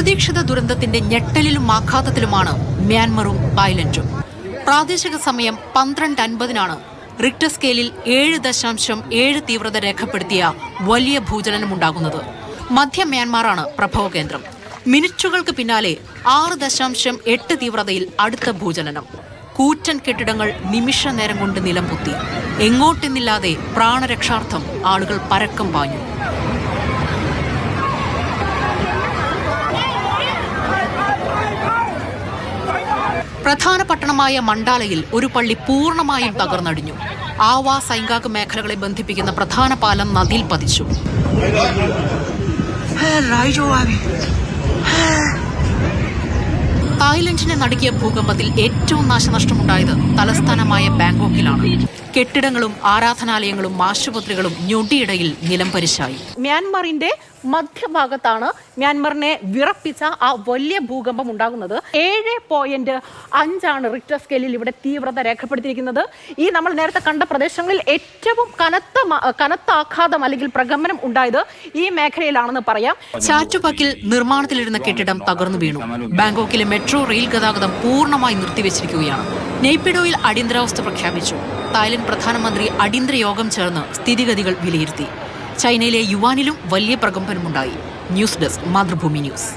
അപ്രതീക്ഷിത ദുരന്തത്തിന്റെ ഞെട്ടലിലും ആഘാതത്തിലുമാണ് മ്യാൻമറും തായ്ലൻഡും. പ്രാദേശിക സമയം പന്ത്രണ്ട് അൻപതിനാണ് റിക്ടർ സ്കെയിലിൽ ഏഴ് ദശാംശം ഏഴ് തീവ്രത രേഖപ്പെടുത്തിയ വലിയ ഭൂചലനമുണ്ടാകുന്നത് മധ്യ മ്യാൻമാറാണ് പ്രഭവ കേന്ദ്രം. മിനിറ്റുകൾക്ക് പിന്നാലെ ആറ് ദശാംശം എട്ട് തീവ്രതയിൽ അടുത്ത ഭൂചലനം. കൂറ്റൻ കെട്ടിടങ്ങൾ നിമിഷ നേരം കൊണ്ട് നിലംപൊത്തി. എങ്ങോട്ടെന്നില്ലാതെ പ്രാണരക്ഷാർത്ഥം ആളുകൾ പരക്കം പാഞ്ഞു. പ്രധാന പട്ടണമായ മണ്ടാലയിൽ ഒരു പള്ളി പൂർണമായും തകർന്നടിഞ്ഞു. ആവാ സൈങ്കാക്ക് മേഖലകളെ ബന്ധിപ്പിക്കുന്ന പ്രധാന പാലം നദിയിൽ പതിച്ചു. തായ്ലൻഡിനെ നടുക്കിയ ഭൂകമ്പത്തിൽ ഏറ്റവും നാശനഷ്ടമുണ്ടായത് തലസ്ഥാനമായ ബാങ്കോക്കിലാണ്. കെട്ടിടങ്ങളും ആരാധനാലയങ്ങളും ആശുപത്രികളും ഞൊടിയിടയിൽ നിലംപരിശായി മ്യാൻമറിന്റെ മധ്യഭാഗത്താണ് മ്യാൻമറിനെ വിറപ്പിച്ച ആ വലിയ ഭൂകമ്പം ഉണ്ടാകുന്നത്. ഏഴ് പോയിന്റ് അഞ്ചാണ് റിക്ടർ സ്കെയിലിൽ ഇവിടെ തീവ്രത രേഖപ്പെടുത്തിയിരിക്കുന്നത്. ഈ നമ്മൾ നേരത്തെ കണ്ട പ്രദേശങ്ങളിൽ ഏറ്റവും കനത്ത കനത്ത ആഘാതം അല്ലെങ്കിൽ പ്രകമ്പനം ഉണ്ടായത് ഈ മേഖലയിലാണെന്ന് പറയാം. ചാറ്റുപക്കിൽ നിർമ്മാണത്തിലിരുന്ന കെട്ടിടം തകർന്നു വീണു. ബാങ്കോക്കിലെ മെട്രോ റെയിൽ ഗതാഗതം പൂർണമായി നിർത്തിവെച്ചിരിക്കുകയാണ്. നെയ്പിഡോയിൽ അടിയന്തരാവസ്ഥ പ്രഖ്യാപിച്ചു. തായ്ലൻഡ് പ്രധാനമന്ത്രി അടിയന്തര യോഗം ചേർന്ന് സ്ഥിതിഗതികൾ വിലയിരുത്തി. ചൈനയിലെ യുവാനിലും വലിയ പ്രകമ്പനമുണ്ടായി. News desk Mathrubhumi news.